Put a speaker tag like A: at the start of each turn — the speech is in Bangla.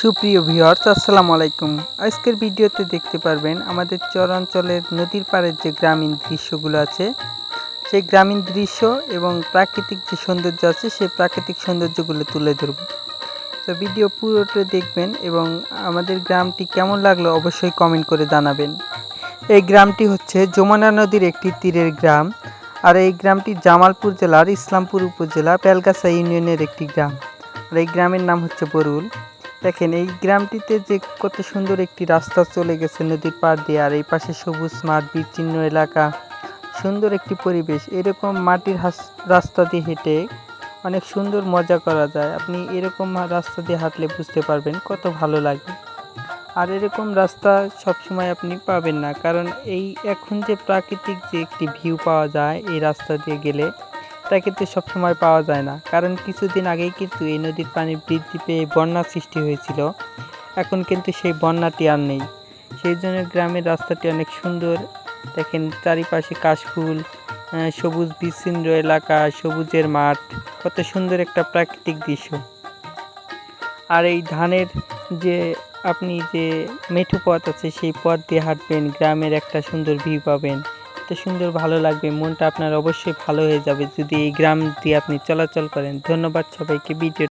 A: সুপ্রিয় ভিউয়ার্স, আসসালামু আলাইকুম। আজকের ভিডিওতে দেখতে পারবেন আমাদের চরাঞ্চলের নদীর পাড়ের যে গ্রামীণ দৃশ্যগুলো আছে। সেই গ্রামীণ দৃশ্য এবং প্রাকৃতিক যে সৌন্দর্য আছে, সেই প্রাকৃতিক সৌন্দর্যগুলো তুলে ধরব। তো ভিডিও পুরোটা দেখবেন এবং আমাদের গ্রামটি কেমন লাগল অবশ্যই কমেন্ট করে জানাবেন। এই গ্রামটি হচ্ছে যমুনা নদীর একটি তীরের গ্রাম আর এই গ্রামটি জামালপুর জেলার ইসলামপুর উপজেলা পেলগাছা ইউনিয়নের একটি গ্রাম। আর এই গ্রামের নাম হচ্ছে বরুল। দেখেন, এই গ্রামটিতে যে কত সুন্দর একটি রাস্তা চলে গেছে নদীর পাড় দিয়ে, আর এই পাশে সবুজ মাঠ, বিচ্ছিন্ন এলাকা, সুন্দর একটি পরিবেশ। এরকম মাটির রাস্তা দিয়ে হেঁটে অনেক সুন্দর মজা করা যায়। আপনি এরকম রাস্তা দিয়ে হাঁটলে বুঝতে পারবেন কত ভালো লাগে। আর এরকম রাস্তা সবসময় আপনি পাবেন না, কারণ এই এখন যে প্রাকৃতিক যে একটি ভিউ পাওয়া যায়, এই রাস্তা দিয়ে গেলে তা কিন্তু সবসময় পাওয়া যায় না। কারণ কিছুদিন আগেই কিন্তু এই নদীর পানি বৃদ্ধি পেয়ে বন্যা সৃষ্টি হয়েছিল। এখন কিন্তু সেই বন্যাটি আর নেই। সেই জন্য গ্রামের রাস্তাটি অনেক সুন্দর। দেখেন চারিপাশে কাশফুল সবুজ বিচ্ছিন্ন এলাকা, সবুজের মাঠ, কত সুন্দর একটা প্রাকৃতিক দৃশ্য। আর এই ধানের যে আপনি যে মেঠো পথ আছে, সেই পথ দিয়ে হাঁটবেন, গ্রামের একটা সুন্দর ভিউ পাবেন। এত সুন্দর, ভালো লাগবে, মনটা আপনার অবশ্যই ভালো হয়ে যাবে। যদি এই গ্রাম দিয়ে আপনি চলাচল করেন, ধন্যবাদ সবাইকে ভিডিও